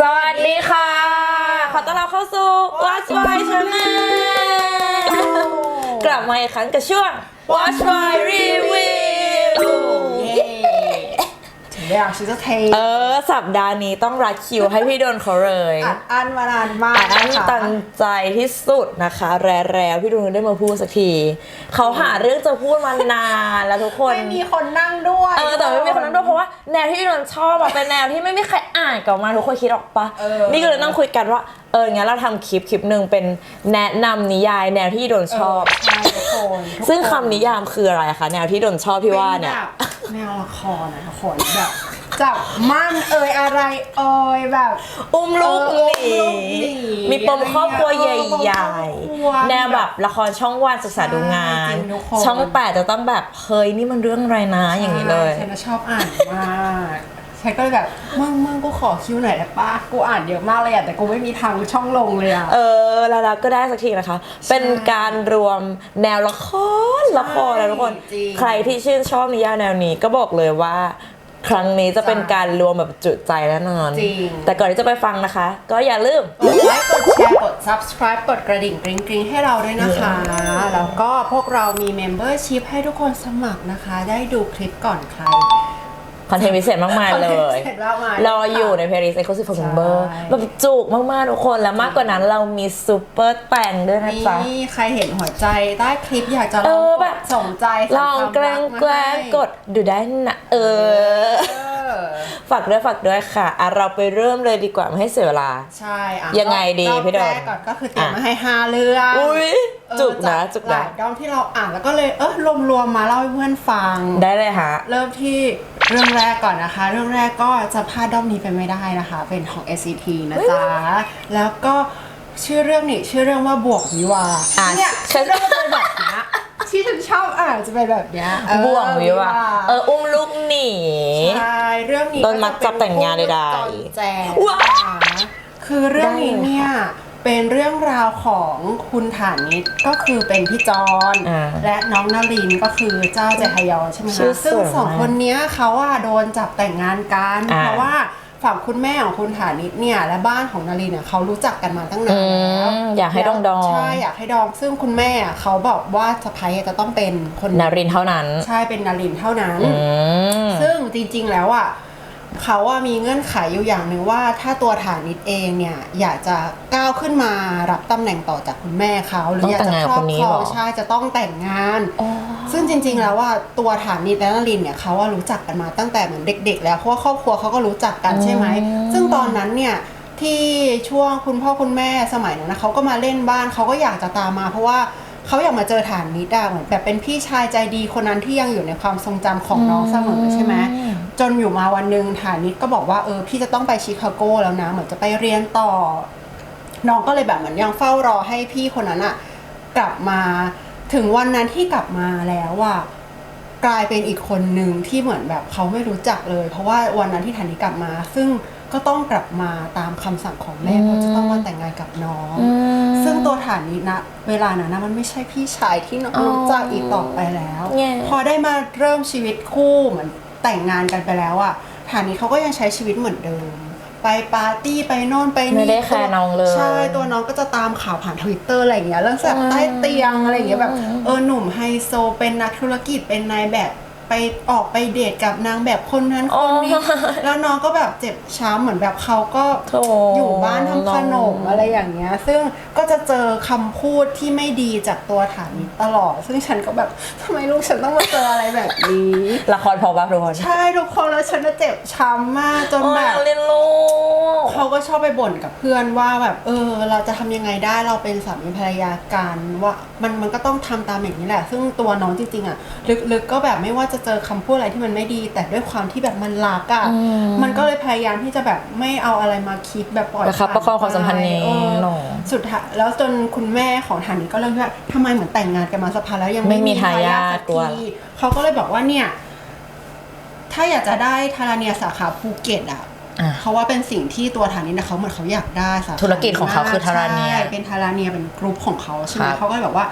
สวัสดีค่ะ ขอต้อนรับเข้าสู่ Watch My Channel กลับมาอีกครั้งกับช่วง Watch My Review ถึงเวลาฉันจะเทเออ สัปดาห์นี้ต้องรัดคิวให้พี่โดนเขาเลยอัดอันมานานมากอันนั้นนะคะตันใจที่สุดนะคะ แร่ๆพี่โดนได้มาพูดสักที เขาหาเรื่องจะพูดมานานแล้วทุกคน ไม่มีคนนั่งด้วยเออแต่ไม่มีคนนั้นด้วยเพราะว่าแนวที่พี่โดนชอบอะเป็นแนวที่ไม่มีใครอ่านกลับมาทุกคนคิดออกปะเออนี่ก็เลยนั่งคุยกันว่าเอองั้นเราทำคลิปคลิปหนึ่งเป็นแนะนำนิยายแนวที่โดนชอบ ใช่ทุกคนทุกซึ่งนคำนิยามคืออะไรคะแนวที่โดนชอบพี่ว่าเนี่ยป็แบบแนวละครนะทุกคนแบบจับมั่นเอ่ยอะไรเอ่ยแบบ อุ้มลูกหเออนีอุ้มลูกหนีมีปมครอบครัวใเออปมหญ่ครอบครัวๆแนวแบบละครช่องวันศึกษาดูงาน จริงทุกคน ช่องแปดจะต้องแบบเฮ้ยนี่มันเรื่องอะไรนะอย่างนี้เลย ฉันน่ะชอบอ่านมาก ฉันก็เลยแบบมึงมึงกูขอคิวหน่อยได้ปะกูอ่านเยอะมากเลยอะแต่กูไม่มีทางช่องลงเลยอะ เออแล้วเราก็ได้สักทีนะคะ เป็นการรวมแนวละครละครนะทุกคน จริง ใครที่ชื่นชอบนิยายแนวนี้ก็บอกเลยว่า ครั้งนี้จะเป็นการรวมแบบจุใจแน่นอน จริง แต่ก่อนที่จะไปฟังนะคะ ก็อย่าลืม กดไลค์กดแชร์กด subscribe กดกระดิ่งกริ๊งกริ๊งให้เราด้วยนะคะ แล้วก็พวกเรามี membership ให้ทุกคนสมัครนะคะ ได้ดูคลิปก่อนใคร คอนเทนต์พิเศษมากมายเลยคอนเทนต์พิเศษมากมายรออยู่ในเพลย์ลิสต์ Exclusive for Member ใช่แบบจุกมากๆทุกคน และมากกว่านั้นเรามีซูเปอร์แต่งด้วยนะจ๊ะนี่ใครเห็นหัวใจใต้คลิปอยากจะลเอองอกแบบดส่งใจลองแกล้งแกล้งกดดูได้นะเออเออ ฝากด้วยฝากด้วยค่ะอะ เราไปเริ่มเลยดีกว่าไม่ให้เสียเวลา ใช่อะยังไงดีรอบพี่โดนแรกก่อนก็คือเตรียมอะมาให้5เรื่องอุ้ยเออจุกนะาจุกหนะลายด้อมที่เราอ่านแล้วก็เลยเออรวมๆมาเล่าให้เพื่อนฟัง ได้เลยฮะ เริ่มที่เรื่องแรกก่อนนะคะ เรื่องแรกก็จะพลาดด้อมนี้ไปไม่ได้นะคะ เป็นของ SCT นะจ๊ะ แล้วก็ชื่อเรื่องนี่ชื่อเรื่องว่าบวกวิวาอะเนี่ยฉัชื่อนเรื่องมันเป็นแบบเนี้ย ที่ฉันชอบอ่านจะเป็นแบบเนี้ยเออบ่วงวิวะเอออุ้มลูกหนี ใช่เรื่องนี้โดนมัดจับแต่งงานใดๆจอนแจงว้านะคะคือเรื่องนี้เนี่ยเป็นเรื่องราวของคุณฐานิตก็คือเป็นพี่จอนอ่าและน้องนารินก็คือเจ้าเจฮยอนใช่ไหมชื่อคะซึ่งสวยสองมากคนเนี้ยเขาอะโดนจับแต่งงานกัน อ่าเพราะว่า ฝั่งคุณแม่ของคุณฐานิตเนี่ยและบ้านของนารินเนี่ยเขารู้จักกันมาตั้งนาอืนแล้วมอยากให้ดองดองใช่อยากให้ดองซึ่งคุณแม่อะเขาบอกว่าสะพ้ายจะต้องเป็นคนนารินเท่านั้น ใช่เป็นนารินเท่านั้นอืมซึ่งจริงๆแล้วอะ เขาว่ามีเงื่อนไขอยู่อย่างหนึ่งว่า ถ้าตัวฐานิตเองเนี่ยอยากจะก้าวขึ้นมารับตำแหน่งต่อจากคุณแม่เขาหรืออยากจะครอบครองใช่จะต้องแต่งงาน ซึ่งจริง ๆ แล้วว่าตัวฐานิตและนลินเนี่ยเขาว่ารู้จักกันมาตั้งแต่เหมือนเด็ก ๆ แล้วเพราะว่าครอบครัวเขาก็รู้จักกันใช่ไหมซึ่งตอนนั้นเนี่ยที่ช่วงคุณพ่อคุณแม่สมัยนั้นนะเขาก็มาเล่นบ้านเขาก็อยากจะตามมาเพราะว่า เขาอยากมาเจอฐานนิดอะเหมือนแบบเป็นพี่ชายใจดีคนนั้นที่ยังอยู่ในความทรงจำของน้องเสมอใช่ไหมจนอยู่มาวันหนึ่งฐานิตก็บอกว่าเออพี่จะต้องไปชิคาโกแล้วนะ เหมือนจะไปเรียนต่อ น้องก็เลยแบบเหมือนยังเฝ้ารอให้พี่คนนั้นอะกลับมาถึงวันนั้นที่กลับมาแล้วอะกลายเป็นอีกคนหนึ่งที่เหมือนแบบเขาไม่รู้จักเลย เพราะว่าวันนั้นที่ฐานิตกลับมา ซึ่ง ก็ต้องกลับมาตามคำสั่งของแม่เพราะจะต้องมาแต่งงานกับน้อง ซึ่งตัวฐานนี้นะเวลานั้นนะมันไม่ใช่พี่ชายที่น้องอ๋อรู้จักอีกต่อไปแล้วแง่พอได้มาเริ่มชีวิตคู่เหมือนแต่งงานกันไปแล้วอะฐานนี้เขาก็ยังใช้ชีวิตเหมือนเดิม ไปปาร์ตี้ไปโน่นไปนี่ไม่ได้แคร์น้องเลย ใช่ ตัวน้องก็จะตามข่าวผ่านทวิตเตอร์อะไรอย่างเงี้ยเรื่องแบบใต้เตียงอะไรอย่างเงี้ยแบบเออหนุ่มไฮโซเป็นนักธุรกิจเป็นนายแบบ ไปออกไปเดทกับนางแบบคนนั้นคนนี้โอ้ยแล้วน้องก็แบบเจ็บช้ำเหมือนแบบเขาก็ โถ อยู่บ้านทำขนมน้องอะไรอย่างเงี้ย ซึ่งก็จะเจอคำพูดที่ไม่ดีจากตัวฐานตลอด ซึ่งฉันก็แบบทำไมลูกฉันต้องมาเจออะไรแบบนี้ ละครพอบ้าทุกคนใช่ทุกคนแล้วฉันจะเจ็บช้ำมากจนโอ้แบยบ เรียนลูก เขาก็ชอบไปบ่นกับเพื่อนว่าแบบเออ เราจะทำยังไงได้เราเป็นสามีภรรยากันว่ามันมันก็ต้องทำตามอย่างนี้แหละ ซึ่งตัวน้องจริงๆอะลึกๆก็แบบไม่ว่าจะเจอคำพูดอะไรที่มันไม่ดี แต่ด้วยความที่แบบมันรักอะอืมมันก็เลยพยายามที่จะแบบไม่เอาอะไรมาคิดแบบปล่อยประคับประคองความสัมพันธ์นี้เออหนอสุดท้ายแล้วจนคุณแม่ของฐานีก็เริ่มว่าทำไมเหมือนแต่งงานกันมาสักพักแล้วยังไม่มีทายาทสักกลัวทีเขาก็เลยบอกว่าเนี่ย ถ้าอยากจะได้ทาราเนียสาขาภูเก็ตอะอะเขาว่าเป็นสิ่งที่ตัวฐานีนะเขาเหมือนเขาอยากได้สาขาธุรกิจของเขาคือทาราเนียใช่เป็นทาราเนียเป็นกรุ๊ปของเขาใช่ไหมครับเขาก็เลยบอกว่า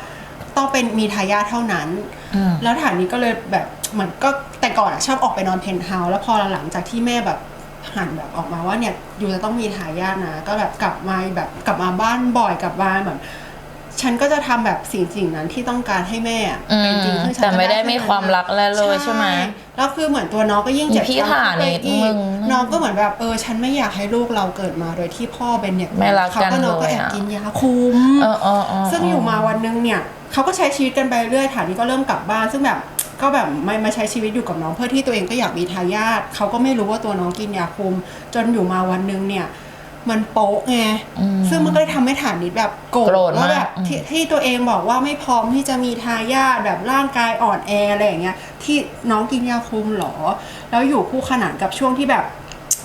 ต้องเป็นมีทายาทเท่านั้นอืมแล้วฐานนี้ก็เลยแบบเหมือนก็แต่ก่อนอะชอบออกไปนอนเพนท์เฮาส์แล้วพอหลังจากที่แม่แบบหันแบบออกมาว่าเนี่ยอยู่จะต้องมีทายาทนะ ก็แบบกลับมาแบบกลับมาบ้านบ่อยกลับมาแบบฉันก็จะทำแบบสิ่งสิ่งนั้นที่ต้องการให้แม่อะอืมเป็นจริงขึ้นฉันแต่ไม่จะได้มีความรักอะไรเลยใช่ไหมแล้วคือเหมือนตัวน้องก็ยิ่งเจ็บอีพี่ช้ำฐาไปนิดอีกมึงน้องก็เหมือนแบบเออฉันไม่อยากให้ลูกเราเกิดมาโดยที่พ่อเป็นอย่างไม่รักเขากันก็น้องก็เลยแอบอะกินยาคุมเออเออเออซึ่งอยู่มาวันนึงเนี่ย เขาก็ใช้ชีวิตกันไปเรื่อยฐานนี้ก็เริ่มกลับบ้าน ซึ่งแบบก็แบบไม่มาใช้ชีวิตอยู่กับน้องเพื่อที่ตัวเองก็อยากมีทายาทเขาก็ไม่รู้ว่าตัวน้องกินยาคุม จนอยู่มาวันนึงเนี่ยมันโป๊ะไงอืมซึ่งมันก็เลยทำให้ฐานนิดแบบโกรธโกรธว่ามาแบกบอืมที่ที่ตัวเองบอกว่าไม่พร้อมที่จะมีทายาทแบบร่างกายอ่อนแออะไรอย่างเงี้ย ที่น้องกินยาคุมเหรอ แล้วอยู่คู่ขนานกับช่วงที่แบบ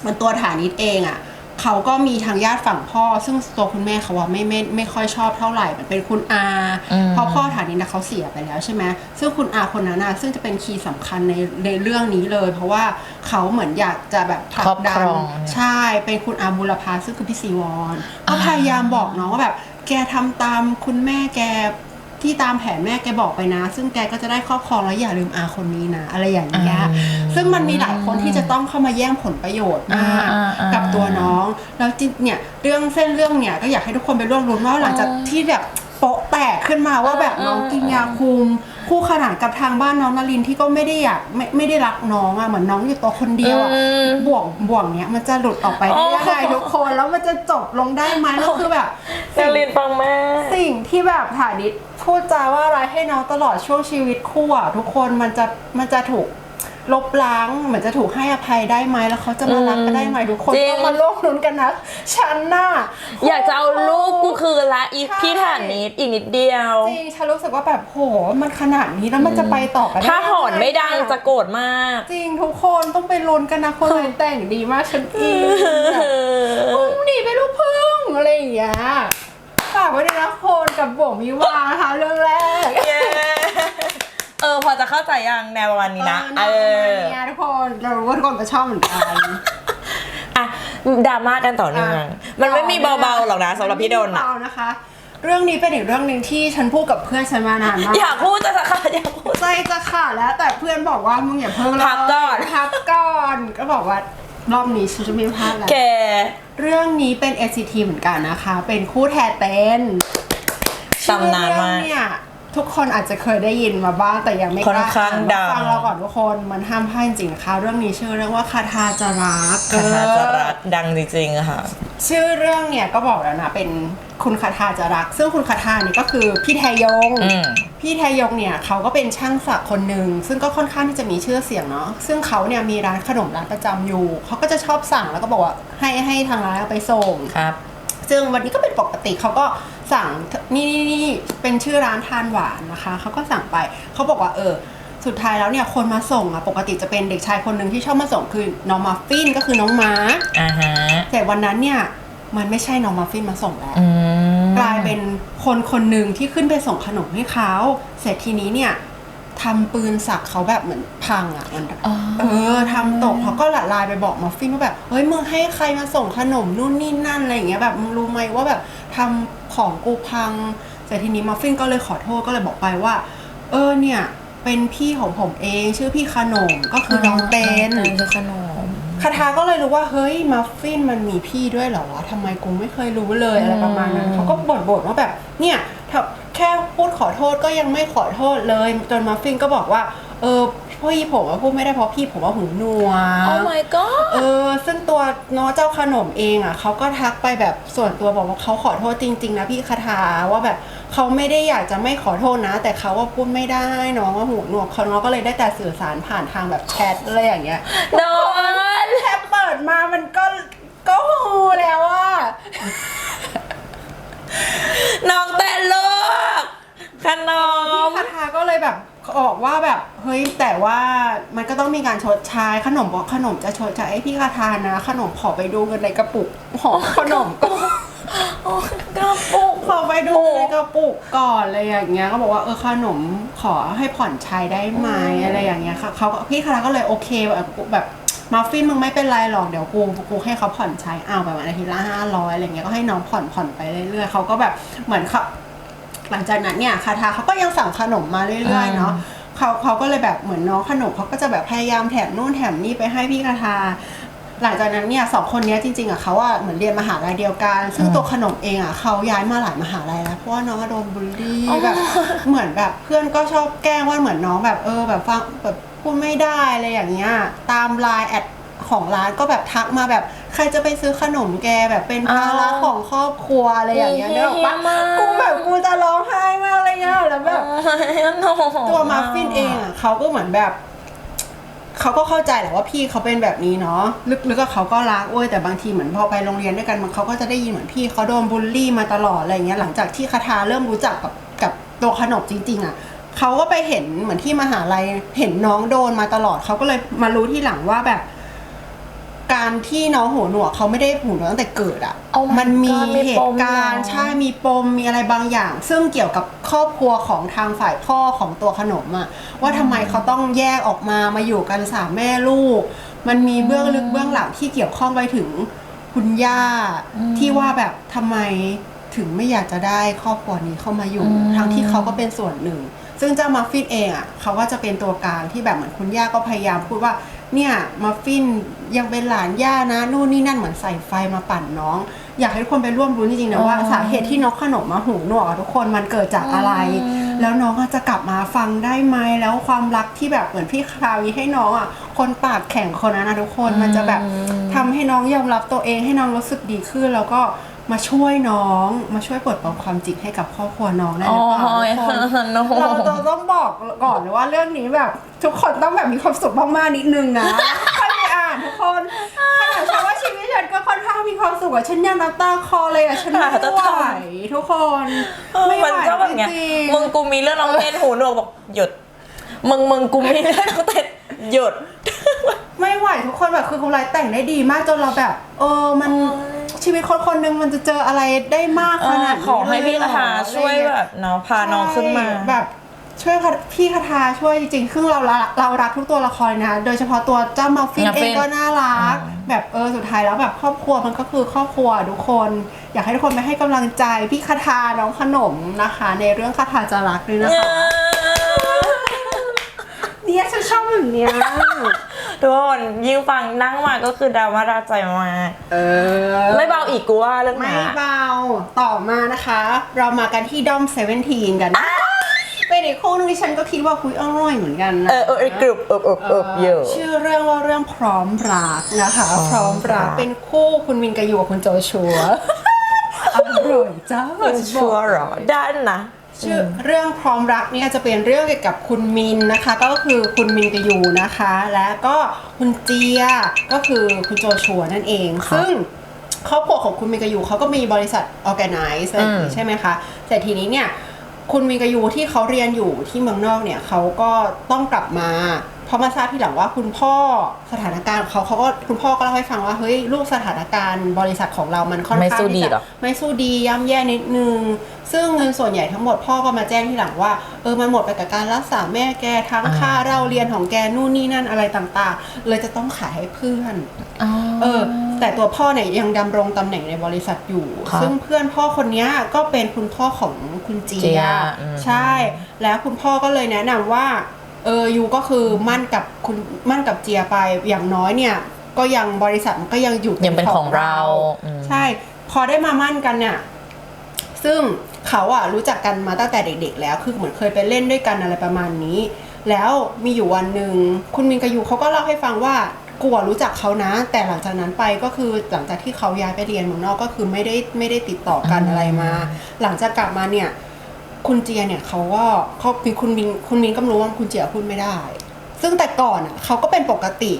มันตัวฐานิดเองอะ่ะ เขาก็มีทางญาติฝั่งพ่อ ซึ่งตัวคุณแม่เขาว่าไม่ไม่ไม่ค่อยชอบเท่าไหร่มันเป็นคุณอาอืมเพราะพ่อฐานิดนะเขาเสียไปแล้วใช่ไหมซึ่งคุณอาคนนั้นนะซึ่งจะเป็นคีย์สำคัญในในเรื่องนี้เลย เพราะว่าเขาเหมือนอยากจะแบบผลักดัครอบครองเนี่ยใช่เป็นคุณอาบุรพาซึ่งคือพี่ซีวอนก็พยายามบอกน้องว่าแบบแกทำตามคุณแม่แก ที่ตามแผนแม่แกบอกไปนะ ซึ่งแกก็จะได้ครอบครองแล้วอย่าลืมอาคนนี้นะอะไรอย่างเงี้ยอืมซึ่งมันมีหลายคนที่จะต้องเข้ามาแย่งผลประโยชน์มากอ่าอ่ากับตัวน้องแล้วจริงเนี่ยเรื่องเส้นเรื่องเนี่ยก็อยากให้ทุกคนไปร่วมรุ้นว่าหลังจากที่แบบโปะแตกขึ้นมาว่าแบบน้องกินยาคุม คู่ขนานกับทางบ้านน้องนารินที่ก็ไม่ได้อยากไม่ไม่ได้รักน้องอะเหมือนน้องอยู่ตัวคนเดียวอะอืมบ่วงบ่วงเนี้ยมันจะหลุดออกไปได้ยังไงโอ้ ทุกคนแล้วมันจะจบลงได้ไหมแล้วคือแบบนารินฟังแม่สิ่งที่แบบฐานิดพูดจาว่าอะไรให้น้องตลอดช่วงชีวิตคู่อะทุกคนมันจะมันจะถูก ลบล้างเหมือนจะถูกให้อภัยได้ไหมแล้วเขาจะมารักกันได้ไหมทุกคนจริง ต้องมาโลกลุ้นกันนะฉันน่ะ อยากจะเอาลูกกูคืนละอีกพี่ฐานนิดอีกนิดเดียว จริงฉันรู้สึกว่าแบบโหมันขนาดนี้แล้วมันจะไปต่อกันได้ถ้าหอนไม่ดังจะโกรธมาก จริงทุกคนต้องไปลุ้นกันนะคนไหนแต่งดีมากฉันอินแบบพึ่งหนีไปลูกพึ่งอะไรอย่างเงี้ยฝากไว้ด้วยนะคนกับบ่วงวิวาห์นะคะเรื่องแรก เย้ เออพอจะเข้าใจยังแนวประมาณนี้นะเอเอออเนี่ยทุกคนเรารู้ว่าทุกคนก็ชอบเหมือนกันอะดราม่ากันต่อเนื่องอะมันไม่มีเบาๆหรอกนะสำหรับพี่โดนไม่มีอะเบานะคะ เรื่องนี้เป็นอีกเรื่องหนึ่งที่ฉันพูดกับเพื่อนฉันมานานมากอยากพูดจะสักขาดอยากพูดใจจะขาดแล้ว แต่เพื่อนบอกว่ามึงอย่าเพิ่งพักก่อนพักก่อนก็บอกว่ารอบนี้ฉันจะไม่พลาดแล้วแกเรื่องนี้เป็น SCT เหมือนกันนะคะ เป็นคู่แทเต้นตำนานมากชื่อเรื่องเนี่ย ทุกคนอาจจะเคยได้ยินมาบ้างแต่ยังไม่กค่อนล้าข้างอ่านดัง ฟังเราก่อนทุกคนมันห้ามพลาดจริงๆนะคะเรื่องนี้ชื่อเรื่องว่าคาทาจารักคาถาจะรักดังจริงๆอะค่ะ ชื่อเรื่องเนี่ยก็บอกแล้วนะเป็นคุณคาทาจารัก ซึ่งคุณคาทาเนี่ยก็คือพี่แทยง อืม พี่แทยงเนี่ยเขาก็เป็นช่างสักคนหนึ่งซึ่งก็ค่อนข้างที่จะมีชื่อเสียงเนาะซึ่งเขาเนี่ยมีร้านขนมร้านประจำอยู่เขาก็จะชอบสั่งแล้วก็บอกว่าให้ให้ทางร้านเอาไปส่ง ครับ ซึ่งวันนี้ก็เป็นปกติเขาก็ สั่งนี่นี่นี่เป็นชื่อร้านทานหวานนะคะเขาก็สั่งไปเขาบอกว่าเออ สุดท้ายแล้วเนี่ยคนมาส่งอะปกติจะเป็นเด็กชายคนหนึ่งที่ชอบมาส่งคือน้องมาฟินก็คือน้องมาร์คอ่าฮะแต่วันนั้นเนี่ยมันไม่ใช่น้องมาฟินมาส่งแล้วอืม กลายเป็นคนคนหนึ่งที่ขึ้นไปส่งขนมให้เขาเสร็จทีนี้เนี่ย ทำปืนสักเขาแบบเหมือนพังอะมันอ๋อ เออทำตกเขาก็ละลายไปบอกมัฟฟินว่าแบบเฮ้ยมึงให้ใครมาส่งขนมนู่นนี่นั่นอะไรอย่างเงี้ยแบบมึงรู้ไหมว่าแบบทำของกูพังเสร็จทีนี้มัฟฟินก็เลยขอโทษก็เลยบอกไปว่า เออเนี่ยเป็นพี่ของผมเองชื่อพี่ขนมก็คือน้องเต้น คือขนม คาทาก็เลยรู้ว่าเฮ้ยมัฟฟินมันมีพี่ด้วยเหรอวะทำไมกูไม่เคยรู้เลยอะไรประมาณนั้นอืม เขาก็บ่นๆว่าแบบเนี่ยถ้าแค่พูดขอโทษก็ยังไม่ขอโทษเลย จนมัฟฟินก็บอกว่า เออพี่ผมว่าพูดไม่ได้เพราะพี่ผมว่าหูหนวกโอ้ my god เออ ซึ่งตัวน้องเจ้าขนมเองอะเขาก็ทักไปแบบส่วนตัวบอกว่าเขาขอโทษจริง ๆ นะพี่คาทาว่าแบบเขาไม่ได้อยากจะไม่ขอโทษนะ แต่เขาว่าพูดไม่ได้น้องว่าหูหนวกเขาน้องก็เลยได้แต่สื่อสารผ่านทางแบบแชทอะไรอย่างเงี้ยโดนแค่เปิดมามันก็ก็ฮูแล้วว่าน้องแต่ลูก ขนมคาทาก็เลยแบบออกว่าแบบเฮ้ยแต่ว่ามันก็ต้องมีการชดใช้ขนมบอกขนมจะชดใช้ให้พี่คาทานะ ขนมขอไปดูเงินในกระปุกหอขนมก็โอ้กระปุกขอไปดูในกระปุกก่อนอะไรอย่างเงี้ยก็บอกว่าเออขนมขอให้ผ่อนใช้ได้ไหมอะไรอย่างเงี้ยค่ะเขาก็พี่คาราก็เลยโอเคแบบแบบมัฟฟินมึงไม่เป็นไรหรอกเดี๋ยวกูกูให้เขาผ่อนใช้เอาแบบวันอาทิตย์ละห้าร้อยอะไรเงี้ยก็ให้น้องผ่อนผ่อนไปเรื่อยๆเขาก็แบบเหมือนเขา หลังจากนั้นเนี่ยคาทาเขาก็ยังสั่งขนมมาเรื่อยๆเนาะเขาเขาก็เลยแบบเหมือนน้องขนมเขาก็จะแบบพยายามแถมนู่นแถมนี่ไปให้พี่คาทาหลังจากนั้นเนี่ยสองคนเนี้ยจริงๆอะเขาอะเหมือนเรียนมหาลัยเดียวกัน ซึ่งตัวขนมเองอะเขาย้ายมาหลายมหาลัยแล้วเพราะว่าน้องอะโดนบูลลี่อ๋อแบบเหมือนแบบเพื่อนก็ชอบแกล้งว่าเหมือนน้องแบบเออแบบฟังแบบพูดไม่ได้อะไรอย่างเงี้ยตามไลน์แอดของร้านก็แบบทักมาแบบ ใครจะไปซื้อขนมแกแบบเป็นภาระของครอบครัวอะไรอย่างเงี้ยเนกอะปะกูแบบกูจะร้องไห้มากเลยอะแล้วแบบตัวมัฟฟินเองอะเขาก็เหมือนแบบเขาก็เข้าใจแหละว่าพี่เขาเป็นแบบนี้เนาะลึกๆก็เขาก็รักเว้ยแต่บางทีเหมือนพอไปโรงเรียนด้วยกันมันเขาก็จะได้ยินเหมือนพี่เขาโดนบูลลี่มาตลอดอะไรเงี้ยหลังจากที่คาทาเริ่มรู้จักกับกับตัวขนมจริง ๆ อะเขาก็ไปเห็นเหมือนที่มหาลัยเห็นน้องโดนมาตลอดเขาก็เลยมารู้ที่หลังว่าแบบ การที่น้องหูหนวกเขาไม่ได้หูหนวกตั้งแต่เกิดอะ Oh my มันมี God มีเหปตุมการณ์เหรอ ใช่มีปมมีอะไรบางอย่าง ซึ่งเกี่ยวกับครอบครัวของทางฝ่ายพ่อของตัวขนมอะว่าทำไมเขาต้องแยกออกมามาอยู่กันสามแม่ลูก มันมีเบื้องลึกเบื้องหลังที่เกี่ยวข้องไปถึงคุณย่าที่ว่าแบบทำไมถึงไม่อยากจะได้ครอบครัวนี้เข้ามาอยู่ทั้งที่เขาก็เป็นส่วนหนึ่ง ซึ่งเจ้ามัฟฟินเองอะเขาก็จะเป็นตัวกลางที่แบบเหมือนคุณย่าก็พยายามพูดว่า เนี่ยมัฟฟินยังเป็นหลานย่านะนู่นนี่นั่นเหมือนใส่ไฟมาปั่นน้อง อยากให้ทุกคนไปร่วมรุ้นจริงๆนะว่าอ๋อสาเหตุที่นกขนมมาหูหนวกอะทุกคนมันเกิดจากอะไร แล้วน้องอะจะกลับมาฟังได้ไหมแล้วความรักที่แบบเหมือนพี่คราวีให้น้องอะคนปากแข็งคนนั้นนะทุกคนมันจะแบบทำให้น้องยอมรับตัวเองให้น้องรู้สึกดีขึ้นแล้วก็มาช่วยน้องมาช่วยปลดปล่อยความจริงให้กับครอบครัวน้องได้หรือเปล่าโอ้ยทุกคนโน้เราต้องต้องบอกก่อนเลยว่าเรื่องนี้แบบ ทุกคนต้องแบบมีความสุขมากๆนิดนึงนะ ค่อยไปอ่านทุกคนขนาดฉันว่าชีวิตฉันก็ค่อนข้างมีความสุขอะฉันยังน้ำตาคลอเลยอะฉันไม่ไหวทุกคนไม่ไหวมันก็แบบจเนี้ยริงมึงกูมีเรื่องน้องเต้นหูหนวกบอกหยุด มึงมึงกูมีเรื่องน้องเต้นหยุดๆไม่ไหวทุกคนแบบคือคุณไลฟ์แต่งได้ดีมากจนเราแบบ เออมันชีวิตคนคนหนึ่งมันจะเจออะไรได้มากขนาดนี้ขอให้พี่เลยคาเรอถาช่วยแบบเนาะพาน้องขึ้นมา ใช่แบบ ช่วยคาพี่คาทาช่วยจริงๆซึ่งเรารักเรารักทุกตัวละครนะ โดยเฉพาะตัวเจ้ามัฟฟินมัฟฟิเอนงก็น่ารัก แบบเออสุดท้ายแล้วแบบครอบครัวมันก็คือครอบครัวทุกคน อยากให้ทุกคนไปให้กำลังใจพี่คาทาน้องขนมนะคะ ในเรื่องคาทาจะรักด้วยนะคะเนี่ยฉันชอบแบบเนี้ยทุกคนยิ่งฟังนั่งมาก็คือดราม่าราใจมากเออ ไม่เบาอีกกูว่าเรื่องไม่นี้ เบา ต่อมานะคะ เรามากันที่ด้อมเซเว่นทีนกันนะ เป็นอีกคู่หนึงที่ฉันก็คิดว่าคุยอร่อยเหมือนกันนะ เออเออเออกรุบเอบเอบเอบเยอะ ชื่อเรื่องว่าเรื่องพร้อมรักนะคะ พร้อมรักเป็นคู่คุณมินกบยูกับคุณโจชัว อร่อยจ้าชัวร์เหรอได้นะ ชื่อเรื่องพร้อมรักเนี่ยจะเป็นเรื่องเกี่ยวกับคุณมินนะคะ ก็คือคุณมินกบยูนะคะ และก็คุณเจียก็คือคุณโจชัวนั่นเองครับซึ่งครอบครัวของคุณมินกบยูเขาก็มีบริษัท organize อะไรอย่างอืงี้มใช่ไหมคะแต่ทีนี้เนี่ย คุณมินกยูที่เขาเรียนอยู่ที่เมืองนอกเนี่ยเขาก็ต้องกลับมา พราะมาทราบทีหลังว่าคุณพ่อสถานการณ์ของเขาเขาก็คุณพ่อก็เล่าให้ฟังว่าเฮ้ยลูกสถานการณ์บริษัทของเรามันค่อนไม่ข้างสู้ดีที่หรจะอไม่สู้ดีย่ำแย่นิดนึง ซึ่งเงินส่วนใหญ่ทั้งหมดพ่อก็มาแจ้งทีหลังว่าเออมันหมดไปกับการรักษาแม่แกทั้งอ่า ค่าเราเรียนของแกนู่นนี่นั่นอะไรต่างๆ เลยจะต้องขายให้เพื่อน เออแต่ตัวพ่อเนี่ยยังดำรงตำแหน่งในบริษัทอยู่ ครับซึ่งเพื่อนพ่อคนเนี้ยก็เป็นคุณพ่อของคุณเจีเจียยอืมใช่ แล้วคุณพ่อก็เลยแนะนำว่า เออยูก็คือมั่นกับคุณมั่นกับเจียไปอย่างน้อยเนี่ยก็ยังบริษัทมันก็ยังอยู่ยังเป็นของเราอืมใช่ พอได้มามั่นกันเนี่ยซึ่งเขาอะรู้จักกันมาตั้งแต่เด็ก ๆ แล้วคือเหมือนเคยไปเล่นด้วยกันอะไรประมาณนี้ แล้วมีอยู่วันหนึ่งคุณมินกบยูเขาก็เล่าให้ฟังว่ากูอะรู้จักเขานะ แต่หลังจากนั้นไปก็คือหลังจากที่เขาย้ายไปเรียนเมืองนอกก็คือไม่ได้ไม่ได้ติดต่อกันอืมอะไรมา หลังจากกลับมาเนี่ย คุณเจียเนี่ยเขาก็เขามีคุณมินคุณมินก็รู้ว่าคุณเจียพูดไม่ได้ ซึ่งแต่ก่อนอะเขาก็เป็นปกติ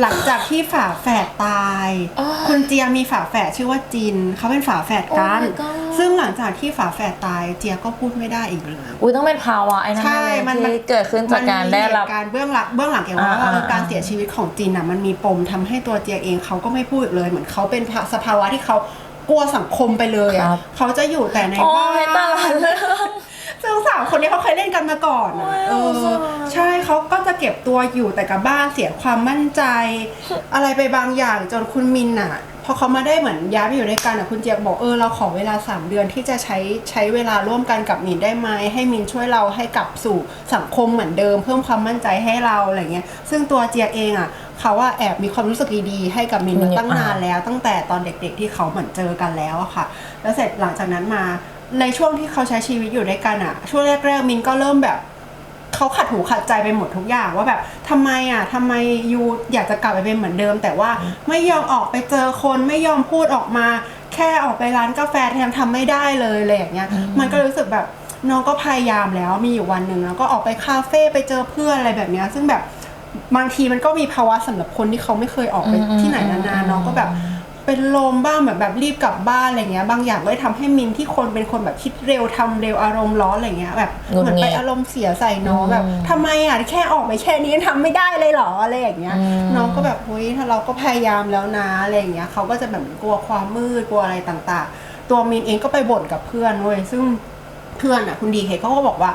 หลังจากที่ฝาแฝดตายอ๋อคุณเจียมีฝาแฝดชื่อว่าจินเขาเป็นฝาแฝดกัน Oh my god ซึ่งหลังจากที่ฝาแฝดตายเจียก็พูดไม่ได้อีกเลย อุ้ยต้องเป็นภาวะไอ้นั่นใช่เลยมันที่เกิดขึ้นจากการได้รับ มันมีเหตุการณ์เบื้องหลังเบื้องหลังเกี่ยวกับว่าอ่าเอออ่าการเสียชีวิตของจินอะมันมีปมทำให้ตัวเจียเองเขาก็ไม่พูดอีกเลย เหมือนเขาเป็นสภาวะที่เขา กลัวสังคมไปเลยอะครับ เขาจะอยู่แต่ในโอ้บ้ายตายนแล้วซึ่งสามคนนี้เขาเคยเล่นกันมาก่อนอะโอ้ยเอสงอ สาร ใช่เขาก็จะเก็บตัวอยู่แต่กับบ้านเสียความมั่นใจ อะไรไปบางอย่างจนคุณมินอะ พอเขามาได้เหมือนย้ายไปอยู่ด้วยกันอะคุณเจี๊ยบบอกเออเราขอเวลา 3 เดือนที่จะใช้ใช้เวลาร่วมกันกับมินได้ไหมให้มินช่วยเราให้กลับสู่สังคมเหมือนเดิม เพิ่มความมั่นใจให้เราอะไรเงี้ยซึ่งตัวเจียเองอะเขาว่าแอบมีความรู้สึกดีๆให้กับมินมาตั้งนานแล้ว ตั้งแต่ตอนเด็กๆที่เขาเหมือนเจอกันแล้วอะค่ะ แล้วเสร็จหลังจากนั้นมาในช่วงที่เขาใช้ชีวิตอยู่ด้วยกันอะช่วงแรกๆมินก็เริ่มแบบ เขาขัดหูขัดใจไปหมดทุกอย่างว่าแบบทำไมอะทำไมยูอยากจะกลับไปเป็นเหมือนเดิม แต่ว่าไม่ยอมออกไปเจอคนไม่ยอมพูดออกมา แค่ออกไปร้านกาแฟแทนทำไม่ได้เลยอะไรอย่างเงี้ยมันก็รู้สึกแบบน้องก็พยายามแล้วมีอยู่วันหนึ่งแล้วก็ออกไปคาเฟ่ไปเจอเพื่อนอะไรแบบเนี้ยซึ่งแบบบางทีมันก็มีภาวะสำหรับคนที่เขาไม่เคยออกไปที่ไหนนานๆน้องก็แบบ เป็นลมบ้างแบบแบบรีบกลับบ้านอะไรเงี้ยบางอย่างก็เลยทำให้มินที่คนเป็นคนแบบคิดเร็วทำเร็วอารมณ์ร้อนอะไรเงี้ยแบบหงุดเหมือนหงิไปดอารมณ์เสียใส่น้องแบบทำไมอะแค่ออกไปแค่นี้ทำไม่ได้เลยเหรออะไรอย่างเงี้ยน้องก็แบบเฮ้ยถ้าเราก็พยายามแล้วนะอะไรอย่างเงี้ยเขาก็จะแบบกลัวความมืดกลัวอะไรต่างๆ ตัวมินเองก็ไปบ่นกับเพื่อนเว้ยซึ่งเพื่อนอะคุณดีเคเขาก็บอกว่า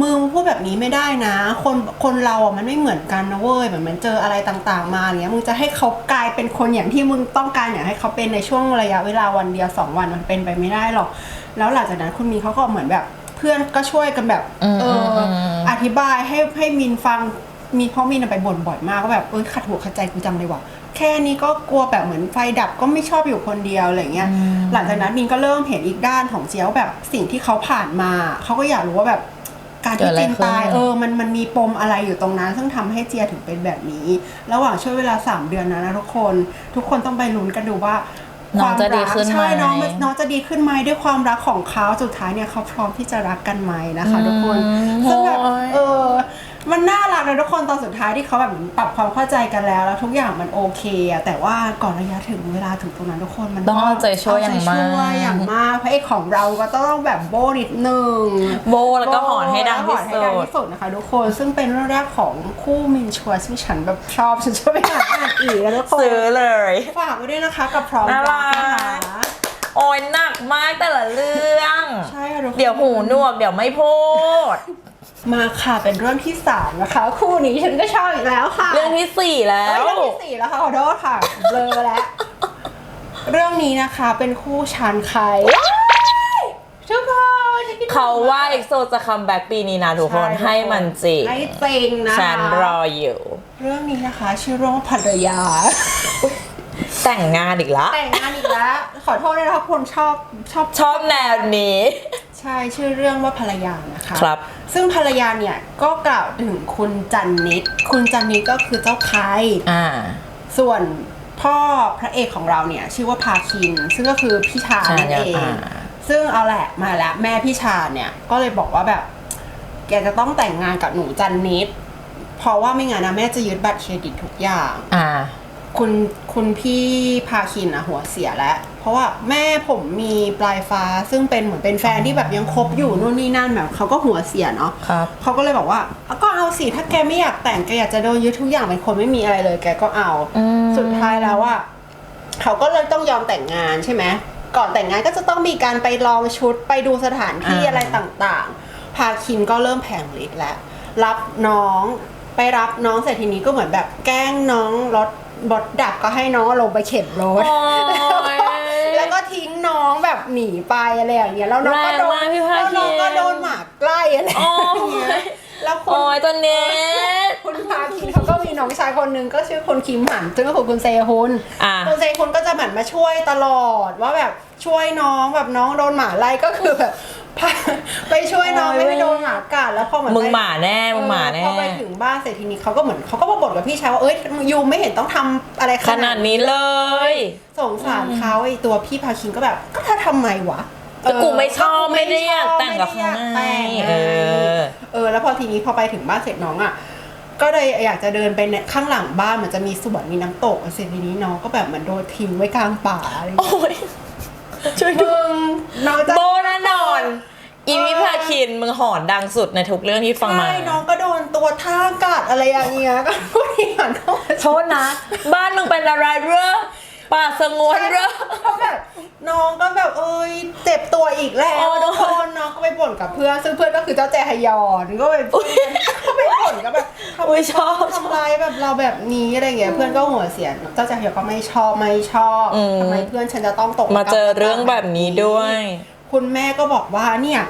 มือมึงพูดแบบนี้ไม่ได้นะ คนคนเราอะมันไม่เหมือนกันนะเว้ยแบบมันเจออะไรต่างๆ มาอย่างเงี้ยมึงจะให้เขากลายเป็นคนอย่างที่มึงต้องการอยากให้เขาเป็นในช่วงระยะเวลาวันเดียวสองวันมันเป็นไปไม่ได้หรอก แล้วหลังจากนั้นคุณมีเขาก็เหมือนแบบ เพื่อนก็ช่วยกันแบบอืมเอออมอืมอธิบายให้ให้มินฟังมีเพราะมินอะไปบ่นบ่อยมากก็แบบเอ้ยขัดหัวขัดใจกูจังเลยว่ะแค่นี้ก็กลัวแบบเหมือนไฟดับก็ไม่ชอบอยู่คนเดียวอะไรเงี้ยหลังจากนั้นมินก็เริ่มเห็นอีกด้านของเจียวแบบสิ่งที่เขาผ่านมาเขาก็อยากรู้ว่าแบบ การที่เกิดอะไรจินตายขึ้นเออมันมันมีปมอะไรอยู่ตรงนั้น ซึ่งทำให้เจียถึงเป็นแบบนี้ ระหว่างช่วงเวลา 3 เดือนนะนะทุกคน ทุกคนต้องไปลุ้นกันดูว่าน้องจะดีขึ้นไหมใช่น้องมันน้องจะดีขึ้นไหมด้วยความรักของเขาสุดท้ายเนี่ยเขาพร้อมที่จะรักกันไหมนะคะ ทุกคนอืมซึ่งแบบโอ้ยเออ มันน่ารักนะทุกคนตอนสุดท้ายที่เขาแบบเหมือนปรับความเข้าใจกันแล้ว แล้วทุกอย่างมันโอเคอะแต่ว่าก่อนระยะถึงเวลาถึงตรงนั้นทุกคนมันต้องเอาใจช่วยอย่างมากเใจช่วยอย่างมากพระเอกของเราก็ต้องแบบโบนิดนึงโบแล้วก็หอนให้ดังที่หอนให้สุดังดที่สุดนะคะทุกคนซึ่งเป็นเรื่องแรกของคู่มินชัวร์ซึ่งฉันแบบชอบฉันชอบไปอ่านอ่านอีกแล้วทุกคนซื้อเลย ฝากไว้ด้วยนะคะกับพร้อมน่ารัรักกนะคะ โอ้ยหนักมากแต่ละเรื่อง ใช่ค่ะทุกคน เดี๋ยวหูหนวกเดี๋ยวไม่พูด มาค่ะเป็นเรื่องที่สามนะคะ คู่นี้ฉันก็ชอบอีกแล้วค่ะเรื่องที่สี่แล้เอ้ยว เรื่องที่สี่แล้วค่ะขอโทษค่ะเบลอแล้ว เรื่องนี้นะคะเป็นคู่ชันไคทุกคนจะคิดเขาว่าเอ็กโซจะคัมแบ็กปีนี้นะทุกคนช่ให้มันจริงให้จริงนะคะฉันรออยู่ เรื่องนี้นะคะ ชื่อเรื่องว่าภรรยา แต่งงานอีกละแต่งงานอีกแล้ว ขอโทษด้วยนะคะคนชอบชอบ ชอบแนวนี้ ใช่ชื่อเรื่องว่าภรรยานะคะ ครับ ซึ่งภรรยาเนี่ยก็กล่าวถึงคุณจันนิด คุณจันนิดก็คือเจ้าไคอ่า ส่วนพ่อพระเอกของเราเนี่ยชื่อว่าพาคิน ซึ่งก็คือพี่ชาชานั่นเอง อ่า ซึ่งเอาแหละมาแล้วแม่พี่ชาเนี่ยก็เลยบอกว่าแบบ แกจะต้องแต่งงานกับหนูจันนิด เพราะว่าไม่งั้นนะแม่จะยึดบัตรเครดิตทุกอย่าง อ่า คุณคุณพี่พาคินอะหัวเสียแล้วเพ ราะว่าแม่ผมมีปลายฟ้าซึ่งเป็นเหมือนเป็นแฟนที่แบบยังคบอยู่นู่นนี่นั่นแบบเขาก็หัวเสียเนาะครับเขาก็เลยบอกว่าเอาก็เอาสิถ้าแกไม่อยากแต่งแกอยากจะโดนยึดทุกอย่างเป็นคนไม่มีอะไรเลย แกก็เอาอืมสุดท้ายแล้วอะเขาก็เลยต้องยอมแต่งงานใช่ไหมก่อนแต่งงานก็จะต้องมีการไปลองชุดไปดูสถานที่อ่าอะไรต่างๆ พาคินก็เริ่มแผงฤทธิ์แล้วรับน้องไปรับน้องเสร็จทีนี้ก็เหมือนแบบแกล้งน้องรถบดดักก็ให้น้องลงไปเข็นรถโอ้ยแล้ว ก็ทิ้งน้องแบบหนีไปอะไรอย่างเงี้ยแล้วน้องก็โดแรงนมากพี่พาแล้วน้องคินก็โดนหมาใกล้อะไรอย่างเงี้ย แล้วคุณโอ้ยตัวเน็ต คุณพาคินเขาก็มีน้องชายคนหนึ่งก็ชื่อคุณคิมหันซึ่งก็คือคุณเซฮุนอ่า คุณเซฮุนก็จะเหมือนมาช่วยตลอดว่าแบบช่วยน้องแบบน้องโดนหมาไล่ก็คือแบบพาไปช่วยน้องโอ้ยไม่ให้โดนหมากัดแล้วพอเหมือนมึงไปหมาแน่ มึงหมาแน่ พอไปถึงบ้านเสร็จทีนี้เขาก็เหมือนเขาก็มาบ่นกับพี่ชายว่าเอ้ยยูไม่เห็นต้องทำอะไรขนาดนี้เลย สงสารเขาไอตัวพี่พาคินก็แบบ ก็ถ้าทำไมวะ ก็กูไม่ชอบก็ไม่ได้อยากแต่งกับไม่ได้อยากเขาแต่งไงเออ เออ แล้วพอทีนี้พอไปถึงบ้านเสร็จน้องอะ ก็เลยอยากจะเดินไปเนี่ยข้างหลังบ้านมันจะมีสวนมีน้ำตกเสร็จทีนี้น้องก็แบบเหมือนโดนทิ้งไว้กลางป่าอะไรอย่างโอ้เงี้ยยช่วยดูมึงน้องจะ โบแน่นอน อีวิพาคินมึงหอนดังสุดในทุกเรื่องที่ฟังมา ใช่น้องก็โดนตัวท่ากัดอะไรอย่างเงี้ยก็พูดที่หันเข้ามาโทษนะ บ้านมึงเป็นอะไรเร่อ ป่าสงวนเร่อก็แบบน้องก็แบบเอ้ยเจ็บตัวอีกแล้วโอ้ทุกคนน้องก็ไปบ่นกับเพื่อนซึ่งเพื่อนก็คือเจ้าแจฮยอนก็ไปก็ไปบ่นก็แบบทำไมอุ้ยชอบทำร้ายแบบเราแบบนี้อะไรเงี้ยเพื่อนก็หัวเสียเจ้าแจฮยอนก็ไม่ชอบไม่ชอบอืม ทำไมเพื่อนฉันจะต้องตกมาเจอเรื่องแบบนี้ด้วย คุณแม่ก็บอกว่าเนี่ย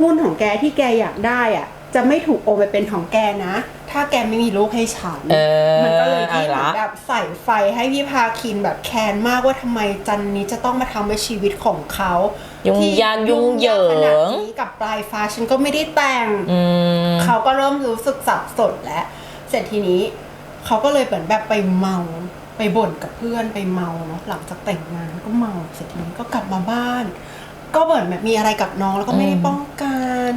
หุ้นของแกที่แกอยากได้อะ จะไม่ถูกโอนไปเป็นของแกนะ ถ้าแกไม่มีลูกให้ฉัน เออมันก็เลยที่เอาเหมืละอนแบบใส่ไฟให้พี่พาคินแบบแค้นมากว่าทำไมจันนี้จะต้องมาทำให้ชีวิตของเขายุ่งที่ยากยุ่งเหยิขนาดงนี้กับปลายฟ้าฉันก็ไม่ได้แต่ง อืม เขาก็เริ่มรู้สึกสับสนแล้ว เสร็จทีนี้เขาก็เลยเหมือนแบบไปเมา ไปบ่นกับเพื่อนไปเมาเนาะหลังจากแต่งงานก็เมา เสร็จทีนี้ก็กลับมาบ้าน ก็เหมือนแบบมีอะไรกับน้องแล้วก็ไม่ได้ป้องกัน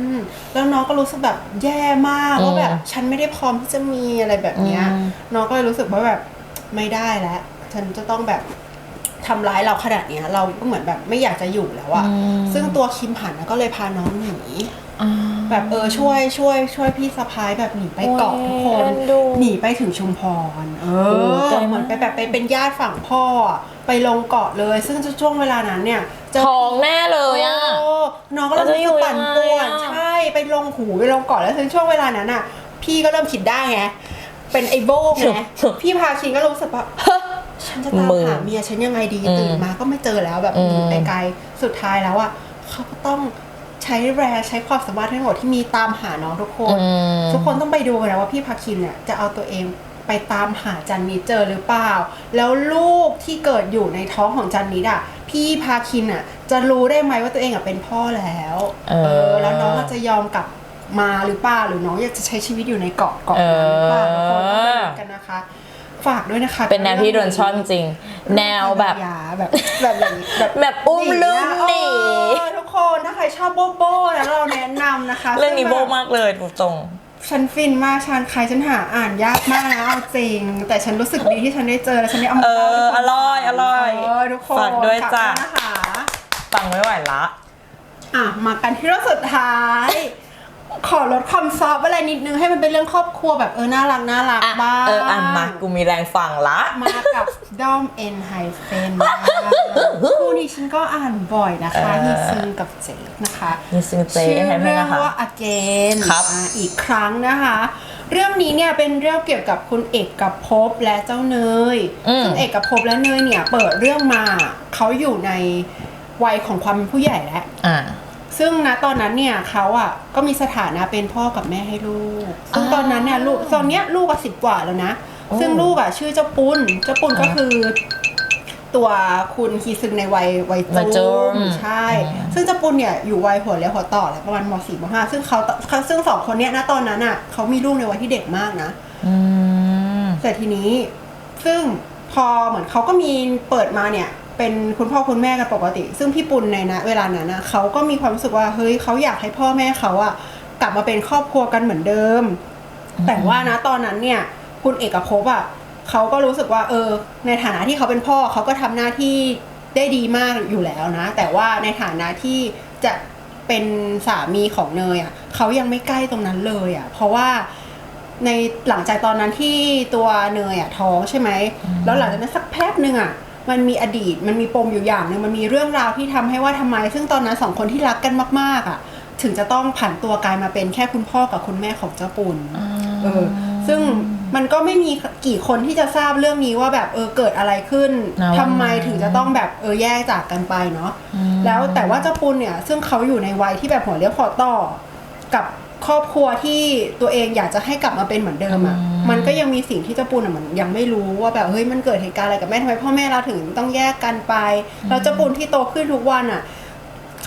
แล้วน้องก็รู้สึกแบบแย่มากอืมว่าแบบฉันไม่ได้พร้อมที่จะมีอะไรแบบเนี้ยอืมน้องก็เลยรู้สึกว่าแบบไม่ได้แล้ว ฉันจะต้องแบบทำร้ายเราขนาดเนี้ย เราก็เหมือนแบบไม่อยากจะอยู่แล้วอะซึ่งตัวคิมหันนะก็เลยพาน้องหนีอ่า แบบเออช่วยช่วย ช่วยพี่สะพ้ายแบบหนีไปเกาะโอ้ยทุกคนเอ็นดูหนีไปถึงชุมพร เอโอ้อใจมากเหมือนไปแบบไปเป็นญาติฝั่งพ่ออะไปลงเกาะเลย ซึ่งช่วงเวลานั้นเนี่ยจะท้องแน่เลยอะโอ้น้องก็เริ่มแล้วจะอยู่รู้สึกปั่นป่วนยังไงอะใช่ไปลงหูไปลงเกาะแล้วซึ่งช่วงเวลานั้นอะ พี่ก็เริ่มคิดได้ไงเป็นไอ้โบกไงพี่พาคินก็รู้สึกว่าเฮ้ยฉันจะตามมึงหาเมียฉันยังไงดีอืมตื่นมาก็ไม่เจอแล้วแบบอืมหนีไปไกลสุดท้ายแล้วอะเขาก็ต้อง ใช้แรงใช้ความสามารถทั้งหมดที่มีตามหาน้องทุกคนอืมทุกคนต้องไปดูกันนะว่าพี่พาคินเนี่ยจะเอาตัวเองไปตามหาจันนิดเจอหรือเปล่า แล้วลูกที่เกิดอยู่ในท้องของจันนิดอะ พี่พาคินอะ จะรู้ได้ไหมว่าตัวเองอะเป็นพ่อแล้ว เออ แล้วน้องก็จะยอมกลับมาหรือเปล่าหรือน้องอยากจะใช้ชีวิตอยู่ในเกาะเกาะนั้นหรือเปล่าเออทุกคนต้องไปดูกันนะคะฝากด้วยนะคะ เป็นแนวที่โดนชอบจริงๆแนวแบบยาแบบแบบแบบแบบแบบอุ้มลูกหนีเออทุกคนถ้าใคร ชอบโบโบนะเราแนะนำนะคะเรื่องนี้ซึ่โบแบบมากเลยตรงฉันฟินมากฉันใครฉันหาอ่านยากมากนะเอาจริง แต่ฉันรู้สึกดีที่ฉันได้เจอและฉันได้เอามาเออเล่าให้คนอร่อยอร่อยเออทุกคนฝากด้วยจ้ะฝกนะคะๆฟังไม่ไหวละ อะมากันที่เรื่องสุดท้าย ขอลดความซอฟต์อะไรนิดนึงให้มันเป็นเรื่องครอบครัวแบบเออน่ารักน่ารักอะบ้างเอออ่านมากูมีแรงฟังละ มากับด้อมเอ็นไฮเฟนคู่นี้ฉันก็อ่านบ่อยนะคะเออฮีซึงกับเจดนะคะฮีซึงเจชื่อให้ไหมเรื่องนะคะว่า again ครับอ่าอีกครั้งนะคะ เรื่องนี้เนี่ยเป็นเรื่องเกี่ยวกับคุณเอกกับภพและเจ้าเนยอืมซึ่งเอกกับภพและเนยเนี่ยเปิดเรื่องมาเขาอยู่ในวัยของความเป็นผู้ใหญ่แล้วอ่า ซึ่งณตอนนั้นเนี่ยเขาอะก็มีสถานะเป็นพ่อกับแม่ให้ลูกซึ่งอ่าตอนนั้นเนี่ยลูกตอนเนี้ยลูกก็สิบกว่าแล้วนะโอ้ซึ่งลูกอะชื่อเจ้าปุ้นเจ้าปุ้นก็คือตัวคุณฮีซึงในวัยวัยวัยจูจูมมใช่อืมซึ่งเจ้าปุ้นเนี่ยอยู่วัยหัวเลี้ยวหัวต่อแล้วประมาณมสี่มห้าซึ่งเขาซึ่งสองคนเนี้ยณตอนนั้นอะเขามีลูกในวัยที่เด็กมากนะอืมแต่ทีนี้ซึ่งพอเหมือนเขาก็มีเปิดมาเนี่ย เป็นคุณพ่อคุณแม่กันปกติ ซึ่งพี่ปุณในนะ เวลานั้นนะเขาก็มีความรู้สึกว่าเฮ้ยเขาอยากให้พ่อแม่เขาอะกลับมาเป็นครอบครัวกันเหมือนเดิม แต่ว่านะตอนนั้นเนี่ย คุณเอกภพอะเขาก็รู้สึกว่าเออ ในฐานะที่เขาเป็นพ่อเขาก็ทำหน้าที่ได้ดีมากอยู่แล้วนะ แต่ว่าในฐานะที่จะเป็นสามีของเนยอะเขายังไม่ใกล้ตรงนั้นเลยอะเพราะว่าในหลังจากตอนนั้นที่ตัวเนยอะท้องใช่ไหมแล้วหลังจากนั้นสักแป๊บหนึ่งอะ มันมีอดีตมันมีปมอยู่อย่างหนึ่งมันมีเรื่องราวที่ทำให้ว่าทำไม ซึ่งตอนนั้นสองคนที่รักกันมาก ๆอะถึงจะต้องผันตัวกลายมาเป็นแค่คุณพ่อกับคุณแม่ของเจ้าปุนเออ ซึ่งมันก็ไม่มีกี่คนที่จะทราบเรื่องนี้ว่าแบบเออเกิดอะไรขึ้นนะทำไมถึงจะต้องแบบเออแยกจากกันไปเนาะ แล้วแต่ว่าเจ้าปุนเนี่ย ซึ่งเขาอยู่ในวัยที่แบบหัวเลี้ยวหัวต่อ กับ ครอบครัวที่ตัวเองอยากจะให้กลับมาเป็นเหมือนเดิมอะ มันก็ยังมีสิ่งที่เจ้าปุนอะมันยังไม่รู้ว่าแบบเฮ้ยมันเกิดเหตุการณ์อะไรกับแม่ทำไมพ่อแม่เราถึงต้องแยกกันไปแล้วเจ้าปุนที่โตขึ้นทุกวันอะ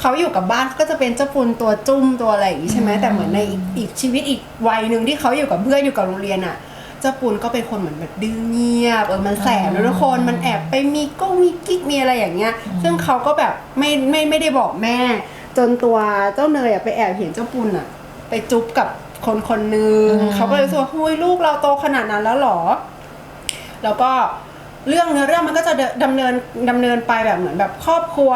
เขาอยู่กับบ้านก็จะเป็นเจ้าปุนตัวจุ้มตัวอะไรอย่างนี้ใช่ไหมแต่เหมือนในอีกอีกชีวิตอีกวัยหนึ่งที่เขาอยู่กับเพื่อนอยู่กับโรงเรียนอะเจ้าปุนก็เป็นคนเหมือนแบบดื้อเงียบเออมันแสบนะทุกคนมันแอบไปมีก็มีกิ๊กมีอะไรอย่างเงี้ย ซึ่งเขาก็แบบไม่ไม่ไม่ได้บอกแม่ จนตัวเจ้าเนยอะไปแอบเห็นเจ้าปุนอะ ไปจุ๊บกับคนคนหนึงอืมเขาก็เลยรู้สึกว่าหุ้ยลูกเราโตขนาดนั้นแล้วเหรอ แล้วก็เรื่องเนื้อเรื่องมันก็จะเดินดำเนินดำเนินไปแบบเหมือนแบบครอบครัว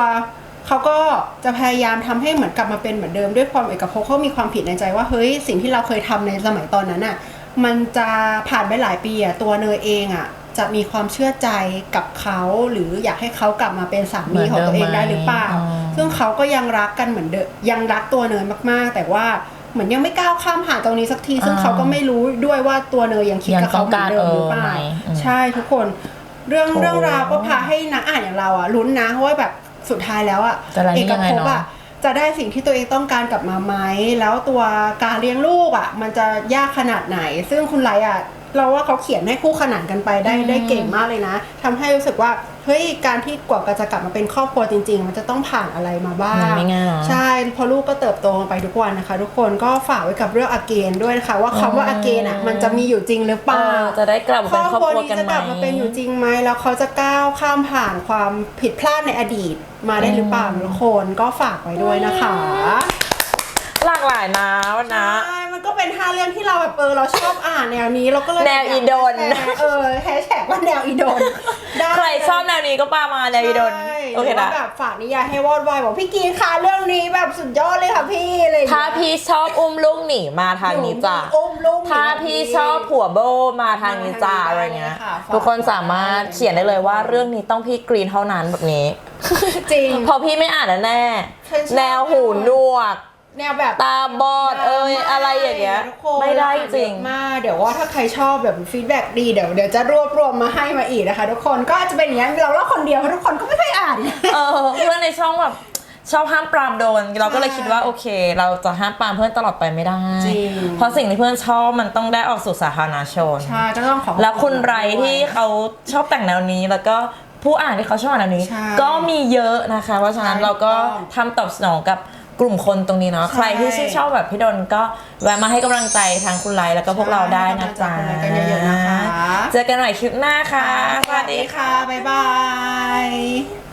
เขาก็จะพยายามทำให้เหมือนกลับมาเป็นเหมือนเดิมด้วยความเอกภพเขามีความผิดในใจว่าเฮ้ยสิ่งที่เราเคยทำในสมัยตอนนั้นอะ มันจะผ่านไปหลายปีอะตัวเนยเองอะ จะมีความเชื่อใจกับเขาหรืออยากให้เขากลับมาเป็นสามีของตัวเองได้หรือเปล่าเหมือนเดิมไหมอ๋อซึ่งเขาก็ยังรักกันเหมือนเดิมยังรักตัวเนยมาก ๆ แต่ว่า เหมือนยังไม่ก้าวข้ามผ่านตรงนี้สักที ซึ่งอ่าเขาก็ไม่รู้ด้วยว่าตัวเนยยังคิดยังกับเขาเหมือนเดิมหรือเปต้องการเออไหมล่าอืมใช่ทุกคน เรื่องโอ้เรื่องราวก็พาให้นักอ่านอย่างเราอะลุ้นนะเพราะว่าแบบสุดท้ายแล้วอะจะรันเอนี่กยังไงภพเนาะอะจะได้สิ่งที่ตัวเองต้องการกลับมาไหมแล้วตัวการเลี้ยงลูกอะ มันจะยากขนาดไหน ซึ่งคุณไลอะ เราว่าเขาเขียนให้คู่ขนานกันไปได้ได้เก่งมากเลยนะทำให้รู้สึกว่า เฮ้ยการที่กว่าจะกลับมาเป็นครอบครัวจริง ๆ มันจะต้องผ่านอะไรมาบ้างมันไม่ง่ายนะใช่เพอลูกก็เติบโตไปทุกวันนะคะ ทุกคนก็ฝากไว้กับเรื่องอาเกนด้วยนะคะ ว่าคำว่าอาเกนอะมันจะมีอยู่จริงหรือเปล่าเออจะได้กลับมาคเป็รนอบครอบครัวครัวนี้กันจะไหมกลับมาเป็นอยู่จริงไหมแล้วเขาจะก้าวข้ามผ่านความผิดพลาดในอดีตมาได้หรือเปล่าทุกคนก็ฝากไว้ด้วยนะคะ หลากหลายนะวันนะ ใช่มันก็เป็นห้าเรื่องที่เราแบบเออเราชอบอ่านแนวนี้เราก็เลยแนวอีดนแชร์เออแฮชแท็กว่าแนวอีดนได้ใครชอบแนวนี้ก็ปามาแนวอีดน ใช่โอเคหรืนะว่าแบบฝากนิยายให้วอดวายบอกพี่กีนค่ะเรื่องนี้แบบสุดยอดเลยค่ะพี่อะไรอย่งถ้าเงี้ยพี่ชอบอุ้มลูกหนีมาทางนี้จ้ะ หอุ้มลูกหนี ถ้าพี่ชอบผัวโบมาทางนี้จ้าอะไรเงี้ย ค่ะฝากทุกคนสามารถเขียนได้เลยว่าเรื่องนี้ต้องพี่กรีนเท่านั้นแบบนี้จริง เพอพี่ไม่อ่านแน่ฉันชอบๆแนวหูหนวก แนวแบบตาบอดเอ้ยอะไรอย่างเงี้ยทุกคนไม่ได้จริงเยอะมากเดี๋ยวว่าถ้าใครชอบแบบฟีดแบ็ดีเดี๋ยวเดี๋ยวจะรวบรวมมาให้มาอีกนะคะ ทุกคนก็จะเป็นอย่างนี้ยเราเล่าคนเดียวเพราะทุกคนก็ไม่ค่อยอ่านเออเพื่อนในช่องแบบชอบห้ามปรามโดน เราก็เลยคิดว่าโอเค เราจะห้ามปรามเพื่อนตลอดไปไม่ได้จริงเพราะสิ่งที่เพื่อนชอบมันต้องได้ออกสู่สาธารณชนใช่ก็ต้องขอแล้วคุณไรที่เขาชอบแต่งแนวนี้แล้วก็ผู้อ่านที่เขาชอบอ่านแนวนี้ใช่ก็มีเยอะนะคะ เพราะฉะนั้นใช่เราก็ถูกต้องทำตอบสนองกับ กลุ่มคนตรงนี้เนาะใช่ใครที่ชื่นชอบแบบพี่ดนก็แวะมาให้กำลังใจทางคุณไรแล้วก็พวกเราได้นะจ๊ะให้กำลังใจกันเยอะๆนะคะ เจอกันใหม่คลิปหน้าค่ะ สวัสดีค่ะ บ๊ายบาย